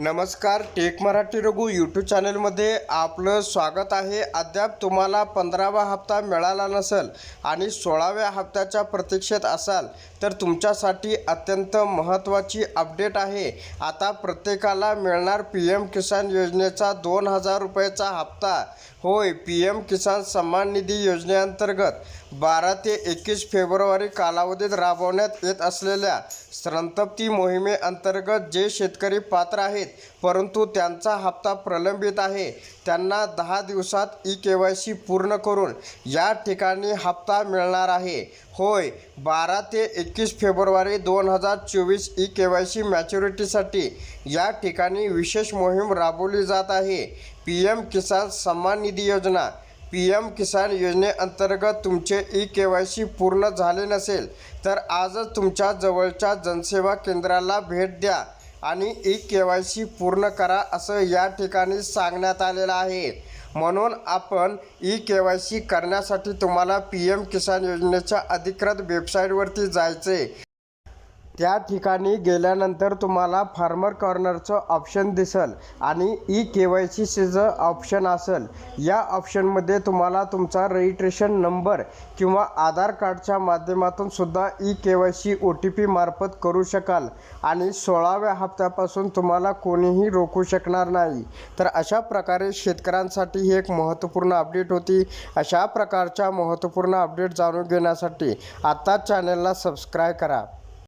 नमस्कार take Marathi Raghu YouTube चॅनलमध्ये आपलं स्वागत आहे. अद्याप तुम्हाला पंधरावा हप्ता मिळाला नसेल आणि सोळाव्या हप्त्याच्या प्रतीक्षेत असाल तर तुमच्यासाठी अत्यंत महत्त्वाची अपडेट आहे. आता प्रत्येकाला मिळणार पी एम किसान योजनेचा दोन हजार रुपयाचा हप्ता. होय पी एम किसान सन्मान निधी योजनेअंतर्गत बारा ते एकवीस फेब्रुवारी कालावधीत राबवण्यात येत असलेल्या संतप्ती मोहिमेअंतर्गत जे शेतकरी पात्र आहेत परंतु त्यांचा हप्ता प्रलंबित आहे. त्यांना दहा दिवसात ई के वाय सी पूर्ण करून या ठिकाणी हप्ता मिळणार आहे. होय बारा ते एकवीस फेब्रुवारी दोन हजार चोवीस ई के वाय सी मॅच्युरिटीसाठी या ठिकाणी विशेष मोहीम राबवली जात आहे. पी एम किसान सन्मान निधी योजना पी एम किसान योजनेअंतर्गत तुमचे ई के वाय सी पूर्ण झाले नसेल तर आजच तुमच्या जवळच्या जनसेवा केंद्राला भेट द्या आणि ई के वाय सी पूर्ण करा असं या ठिकाणी सांगण्यात आलेलं आहे. म्हणून आपण ई के वाय सी करण्यासाठी तुम्हाला पी एम किसान योजनेच्या अधिकृत वेबसाईटवरती जायचे त्या ठिकाणी गेल्यानंतर तुम्हाला फार्मर कॉर्नरचं ऑप्शन दिसेल आणि ई के वाय सीचं ऑप्शन असेल या ऑप्शनमध्ये तुम्हाला तुमचा रजिस्ट्रेशन नंबर किंवा आधार कार्डच्या माध्यमातून सुद्धा E K Y C O T P मार्फत करू शकाल आणि सोळाव्या हप्त्यापासून तुम्हाला कोणीही रोखू शकणार नाही. तर अशा प्रकारे शेतकऱ्यांसाठी ही एक महत्त्वपूर्ण अपडेट होती. अशा प्रकारच्या महत्त्वपूर्ण अपडेट जाणून घेण्यासाठी आत्ताच चॅनलला सबस्क्राईब करा.